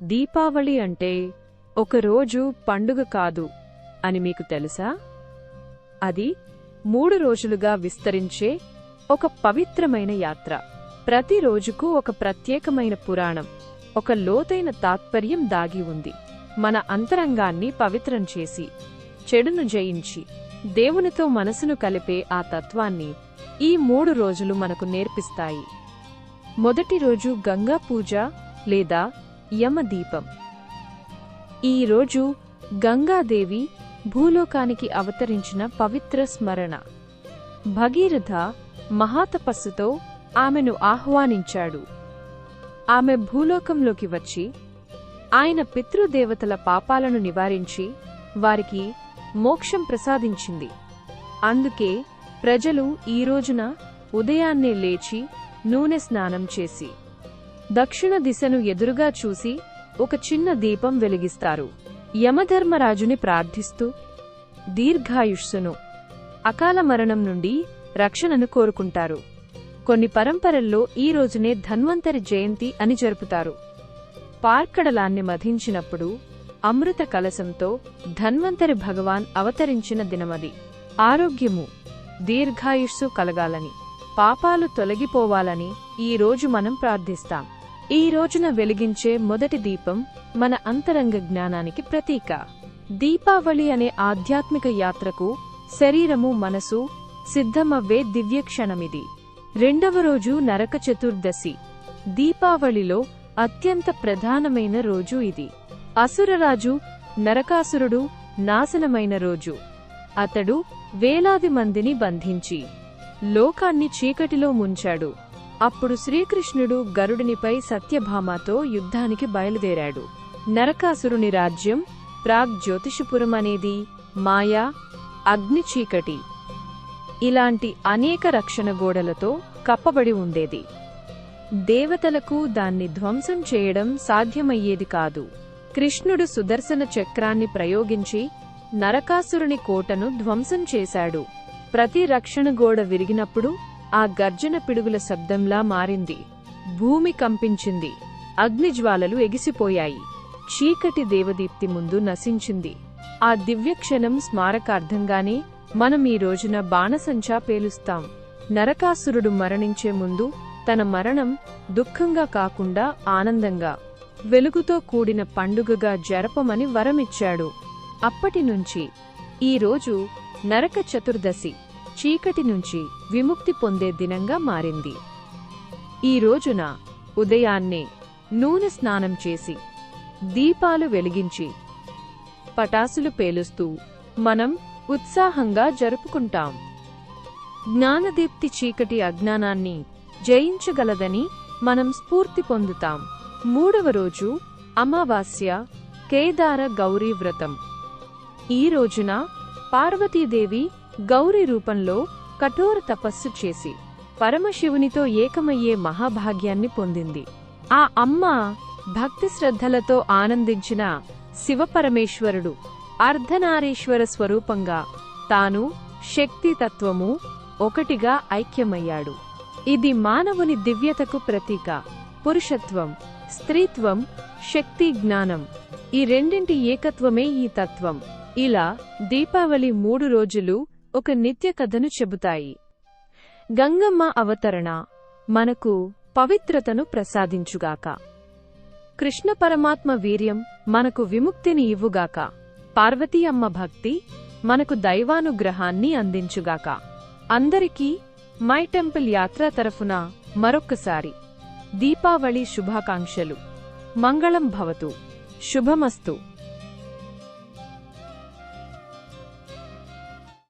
దీపావళి అంటే ఒకరోజు పండుగ కాదు అని మీకు తెలుసా? అది మూడు రోజులుగా విస్తరించే ఒక పవిత్రమైన యాత్ర. ప్రతి రోజుకు ఒక ప్రత్యేకమైన పురాణం ఒక లోతైన తాత్పర్యం దాగి ఉంది. మన అంతరంగాన్ని పవిత్రం చేసి చెడును జయించి దేవునితో మనసును కలిపే ఆ తత్వాన్ని ఈ మూడు రోజులు మనకు నేర్పిస్తాయి. మొదటి రోజు గంగా పూజ లేదా యమదీపం. ఈ రోజు గంగాదేవి భూలోకానికి అవతరించిన పవిత్ర స్మరణ. భగీరథ మహాతపస్సుతో ఆమెను ఆహ్వానించాడు. ఆమె భూలోకంలోకి వచ్చి ఆయన పితృదేవతల పాపాలను నివారించి వారికి మోక్షం ప్రసాదించింది. అందుకే ప్రజలు ఈ రోజున ఉదయాన్నే లేచి నూనె స్నానం చేసి దక్షిణ దిశను ఎదురుగా చూసి ఒక చిన్న దీపం వెలిగిస్తారు. యమధర్మరాజుని ప్రార్థిస్తూ దీర్ఘాయుష్సును అకాల మరణం నుండి రక్షణను కోరుకుంటారు. కొన్ని పరంపరల్లో ఈ రోజునే ధన్వంతరి జయంతి అని జరుపుతారు. పార్కడలాన్ని మధించినప్పుడు అమృత కలశంతో ధన్వంతరి భగవాన్ అవతరించిన దినమది. ఆరోగ్యము దీర్ఘాయుష్సు కలగాలని. పాపాలు తొలగిపోవాలని ఈ రోజు మనం ప్రార్థిస్తాం. ఈ రోజున వెలిగించే మొదటి దీపం మన అంతరంగ జ్ఞానానికి ప్రతీక. దీపావళి అనే ఆధ్యాత్మిక యాత్రకు శరీరము మనసు సిద్ధమవ్వే దివ్యక్షణమిది. రెండవ రోజు నరక చతుర్దశి. దీపావళిలో అత్యంత ప్రధానమైన రోజు ఇది. అసురరాజు నరకాసురుడు నాశనమైన రోజు. అతడు వేలాది మందిని బంధించి లోకాన్ని చీకటిలో ముంచాడు. అప్పుడు శ్రీకృష్ణుడు గరుడినిపై సత్యభామతో యుద్ధానికి బయలుదేరాడు. నరకాసురుని రాజ్యం ప్రాగ్ జ్యోతిషపురం అనేది మాయా అగ్ని చీకటి. ఇలాంటి అనేక రక్షణ గోడలతో కప్పబడి ఉండేది. దేవతలకు దాన్ని ధ్వంసం చేయడం సాధ్యమయ్యేది కాదు. కృష్ణుడు సుదర్శన చక్రాన్ని ప్రయోగించి నరకాసురుని కోటను ధ్వంసం చేశాడు. ప్రతి రక్షణ గోడ విరిగినప్పుడు ఆ గర్జన పిడుగుల శబ్దంలా మారింది. భూమి కంపించింది. అగ్నిజ్వాలలు ఎగిసిపోయాయి. చీకటి దేవదీప్తి ముందు నశించింది. ఆ దివ్యక్షణం స్మారకార్థంగానే మనం ఈ రోజున బాణసంచా పేలుస్తాం. నరకాసురుడు మరణించే ముందు తన మరణం దుఃఖంగా కాకుండా ఆనందంగా వెలుగుతో కూడిన పండుగగా జరపమని వరమిచ్చాడు. అప్పటినుంచి ఈ రోజు నరక చతుర్దశి చీకటి నుంచి విముక్తి పొందే దినంగా మారింది. ఈ రోజున ఉదయాన్నే నూనె స్నానం చేసి దీపాలు వెలిగించి పటాసులు పేలుస్తూ మనం ఉత్సాహంగా జరుపుకుంటాం. జ్ఞానదీప్తి చీకటి అజ్ఞానాన్ని జయించగలదని మనం స్ఫూర్తి పొందుతాం. మూడవ రోజు అమావాస్య కేదార గౌరీ వ్రతం. ఈ రోజున పార్వతీదేవి గౌరి రూపంలో కఠోర తపస్సు చేసి పరమశివునితో ఏకమయ్యే మహాభాగ్యాన్ని పొందింది. ఆ అమ్మ భక్తి శ్రద్ధలతో ఆనందించిన శివపరమేశ్వరుడు అర్ధనారీశ్వర స్వరూపంగా తాను శక్తి తత్వము ఒకటిగా ఐక్యమయ్యాడు. ఇది మానవుని దివ్యతకు ప్రతీక. పురుషత్వం స్త్రీత్వం శక్తి జ్ఞానం ఈ రెండింటి ఏకత్వమే ఈ తత్వం. ఇలా దీపావళి మూడు రోజులు ఒక నిత్య కథను చెబుతాయి. గంగమ్మ అవతరణ మనకు పవిత్రతను ప్రసాదించుగాక. కృష్ణ పరమాత్మ వీర్యం మనకు విముక్తిని ఇవ్వుగాక. పార్వతీ అమ్మ భక్తి మనకు దైవానుగ్రహాన్ని అందించుగాక. అందరికీ మై టెంపుల్ యాత్ర తరఫున మరొక్కసారి దీపావళి శుభాకాంక్షలు. మంగళం భవతు. शुभमस्तु।